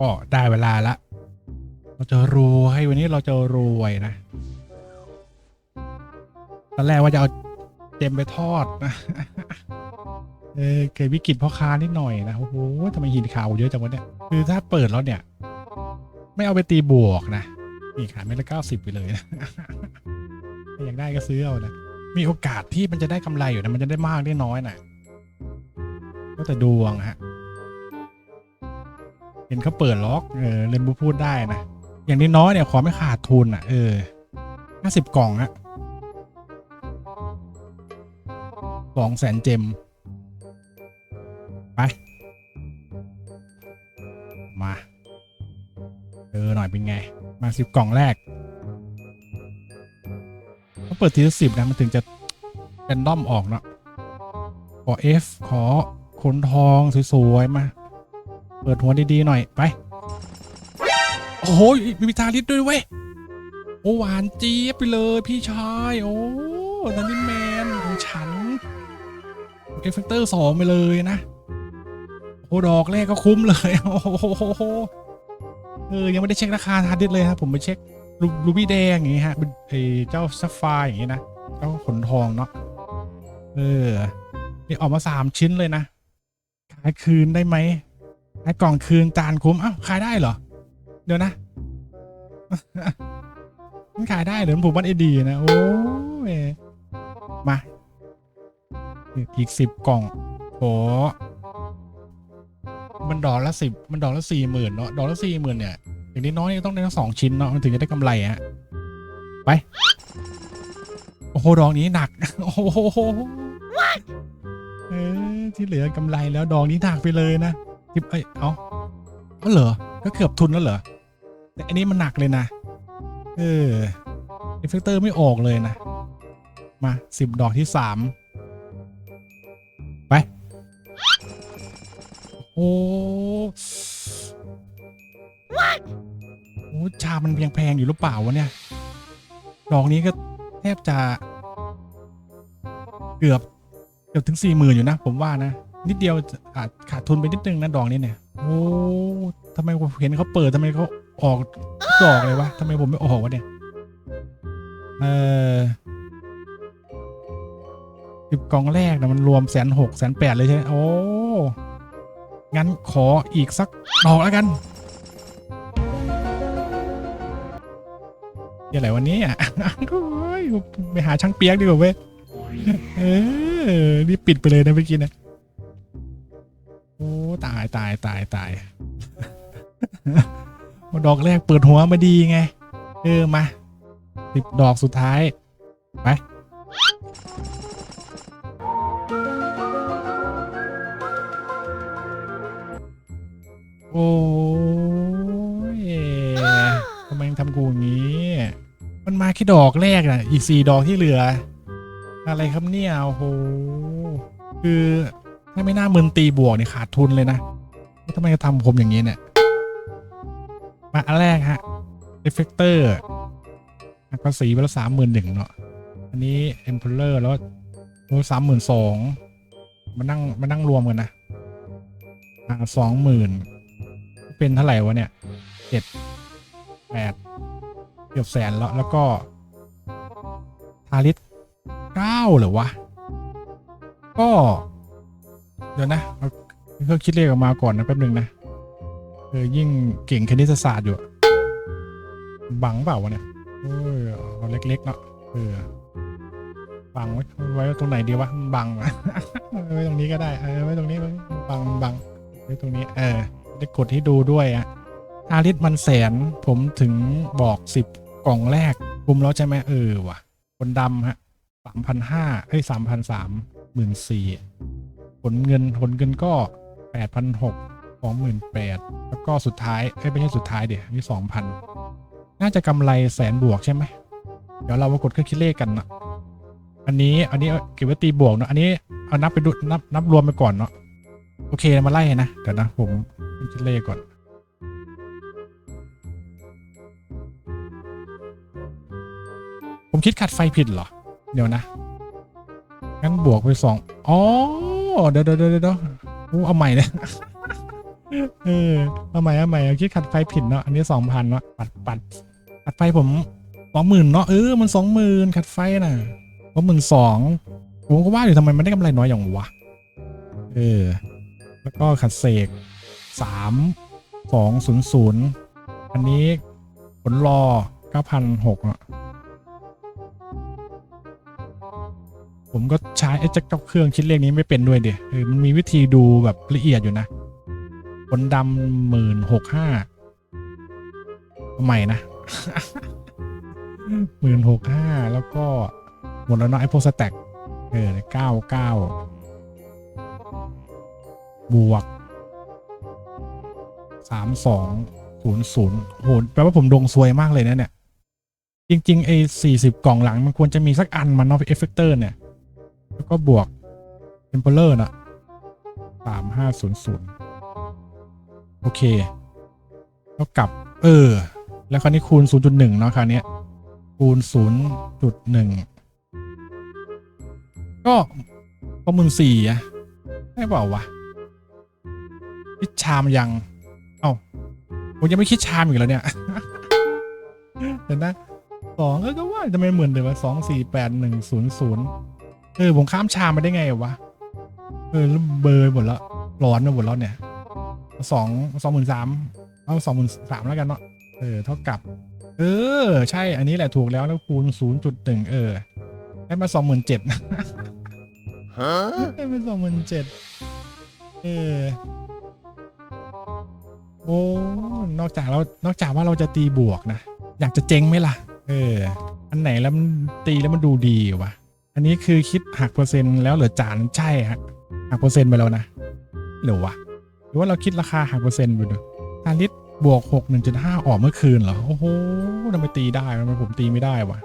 ก็ได้เวลาละ เราจะรวยวันนี้เราจะรวยนะ ตอนแรกว่าจะเอาเจมไปทอดนะ เออเกิดวิกฤตพ่อค้านิดหน่อยนะ โอ้โหทำไมหินขาวเยอะจังวะเนี่ย คือถ้าเปิดแล้วเนี่ย ไม่เอาไปตีบวกนะ นี่ขายเม็ดละเก้าสิบไปเลยนะอยากได้ก็ซื้อเอานะ มีโอกาสที่มันจะได้กำไรอยู่นะ มันจะได้มากได้น้อยนะก็แต่ดวงฮะ ห็นเขาเปิดล็อกเออเลนบูพูดได้นะ อย่างนี้น้อยๆเนี่ยขอไม่ขาดทุนอะ เออห้าสิบกล่องอะสองแสนเจมไป มาเออหน่อยเป็นไง มาสิบกล่องแรกเขาเปิดทีละสิบนะ มันถึงจะเป็นด้อมออกเนาะขอ F ขอขนทอง สวย ๆ มา เปิดหัวดีๆหน่อยไป โอ้โหมีพิธาลิศด้วยเว้ย โอ้หวานเจี๊ยบไปเลยพี่ชาย โอ้นันนี่แมนของฉัน เอฟเฟกเตอร์สองไปเลยนะ โอ้ดอกแรกก็คุ้มเลย โอ้โหเออ ยังไม่ได้เช็คราคาทาร์ดิสเลยครับผมไปเช็ครูรูบี้แดงอย่างงี้ฮะเป็นไอ้เจ้าซัฟไฟร์อย่างงี้นะเจ้าขนทองเนาะ เออ นี่ออกมาสามชิ้นเลยนะ ขายคืนได้ไหม ขายกล่องคืนจานคุ้มอ้าวขายได้เหรอ เดี๋ยวนะมันขายได้เหรือผมบ้านเอดีนะโอ้ยมา อีกสิบกล่องโอ้มันดอกละสิบมันดอกละสี่หมื่นเนาะดอกละสี่หมื่นเนี่ยอย่างนี้น้อยๆต้องได้ทั้งสองชิ้นเนาะมันถึงจะได้กำไรฮะไป โอ้โหดอกนี้หนัก โอ้โหเออที่เหลือกำไรแล้วดอกนี้หนักไปเลยนะ ที่เอ้ยเอาเอาเหรอก็เกือบทุนแล้วเหรอแต่อันนี้มันหนักเลยนะเออเอฟเฟกเตอร์ไม่ออกเลยนะ มาสิบดอกที่สามไป โอ้โอ้ชามันเพียงแพงอยู่หรือเปล่าวะเนี่ย ดอกนี้ก็แทบจะ เกือบ เกือบถึงสี่หมื่นอยู่นะ ผมว่านะ นิดเดียวอาจขาดทุนไปนิดนึงนะดอกนี้เนี่ย โอ้ทำไมผมเห็นเขาเปิดทำไมเขาออกดอกเลยวะทำไมผมไม่ออกวะเนี่ย เออสิบกล่องแรกนะมันรวมแสนหกแสนแปดเลยใช่ไหมโอ้ งั้นขออีกสักดอกแล้วกันยี่อะไรวันนี้อะโอ้ยไปหาช่างเปียกดีกว่าเว้ย เออ นี่ปิดไปเลยนะเมื่อกี้นะ โอ้ตายตายตายตายดอกแรกเปิดหัวมาดีไง เออมาสิบดอกสุดท้าย ไปโอ้ยทำไมทำกูอย่างนี้ มันมาแค่ดอกแรกน่ะ อีกสี่ดอกที่เหลือ อะไรครับเนี่ย โอ้โห คือ ถ้าไม่น่ามึนตีบวกนี่ขาดทุนเลยนะทำไมจะทำผมอย่างนี้เนี่ย มาอันแรกฮะเอฟเฟกเตอร์กภาษีไปแล้วสามหมื่นหนึ่งเนาะ อันนี้เอ็มพลเลอร์แล้วโอ้สามหมื่นสองมานั่งมานั่งรวมกันนะ อ่าสองหมื่นเป็นเท่าไหร่วะเนี่ยเจ็ดแปดเกือบแสนแล้วแล้วก็ ทาริสเก้าหรือวะ ก็ เดี๋ยวนะเอาเครื่องคิดเลขออกมาก่อนนะแป๊บหนึ่งนะเออยิ่งเก่งคณิตศาสตร์อยู่อะบังเปล่าวะเนี่ยโอ้ยเอาเล็กๆเนาะเออบังไว้ไว้ตรงไหนดีวะบังอะ ไว้ตรงนี้ก็ได้เออไว้ตรงนี้บังบังไว้ตรงนี้ เออได้กดให้ดูด้วยอะอาริสมันแสนผมถึงบอกสิบกล่องแรกคุมแล้วใช่ไหมเออว่ะ คนดำฮะสามพันห้าเอ้ยสามพันสามหมื่นสี่ ผลเงินผลเงินก็แปดพันหกสองหมื่นแปดแล้วก็สุดท้ายไม่ใช่สุดท้ายเดี๋ยวนี่สองพันน่าจะกำไรแสนบวกใช่ไหมเดี๋ยวเรามากดเครื่องคิดเลขกันเนาะอันนี้อันนี้เก็บไว้ตีบวกเนาะอันนี้เอานับไปดูนับนับรวมไปก่อนเนาะโอเคมาไล่นะเดี๋ยวนะผมเครื่องคิดเลขก่อนผมคิดขัดไฟผิดเหรอ เดี๋ยวนะ งั้นบวกไปสองอ๋อ เดี๋ยวเดี๋ยวเดี๋ยวเดี๋ยวอู้เอาใหม่เลยเออทำไมทำไมเอาใหม่คิดขัดไฟผิดเนาะอันนี้สองพันเนาะปัดปัดขัดไฟผมสองหมื่นเนาะเออมันสองหมื่นขัดไฟน่ะสองหมื่นสองผมก็ว่าอยู่ทำไมมันได้กำไรน้อยอย่างวะเออแล้วก็ขัดเสกสามสองศูนย์ศูนย์อันนี้ผลรอเก้าพันหกอะ ผมก็ใช้ไอ้เจ้าเครื่องคิดเลขนี้ไม่เป็นด้วยเดียเออมันมีวิธีดูแบบละเอียดอยู่นะผลดำหมื่นหกห้าใหม่นะหมื่นหกห้าแล้วก็ หมดแล้วเนาะไอ้พวกสแต็กเออเก้าเก้าบวกสามสองศูนย์ศูนย์โหแปลว่าผมดวงซวยมากเลยนะเนี่ย จริง ๆ ไอ้สี่สิบกล่องหลังมันควรจะมีสักอันมันเนาะเอฟเฟกเตอร์เนี่ย แล้วก็บวกเทมเพลอร์นะสามห้าศูนย์ศูนย์โอเคเท่ากับ เออ แล้วคราวนี้คูณ 0.1 เนาะคราวนี้คูณ 0.1 ก็ก็หมื่นสี่อะไม่เปล่าวะ คิดชามยัง เอ้าผมยังไม่คิดชามอีกแล้วเนี่ย เห็นนะสองเออก็ว่าจะไม่เหมือนเดิมว่าสองสี่แปดหนึ่งศูนย์ศูนย์ เออผมข้ามชามไปได้ไงวะ เออแล้วเบอร์หมดแล้วร้อนไปหมดแล้วเนี่ยสองสองหมื่นสามเอาสองหมื่นสามแล้วกันเนาะเออเท่ากับ เออ ใช่อันนี้แหละถูกแล้วแล้วคูณศูนย์จุดหนึ่งเออได้มาสองหมื่นเจ็ดได้มาสองหมื่นเจ็ดเออโอ้นอกจากเรานอกจากว่าเราจะตีบวกนะ อยากจะเจ๊งไหมล่ะ เออ อันไหนแล้วมันตีแล้วมันดูดีวะ อันนี้คือคิดหักเปอร์เซ็นต์แล้วเหลือจานใช่ฮะหักเปอร์เซ็นต์ไปแล้วนะหรือวะหรือว่าเราคิดราคาหักเปอร์เซ็นต์ไปดูทาลิตรบวกหกหนึ่งจุดห้าออกเมื่อคืนเหรอโอ้โหทำไมตีได้ทำไมผมตีไม่ได้วะ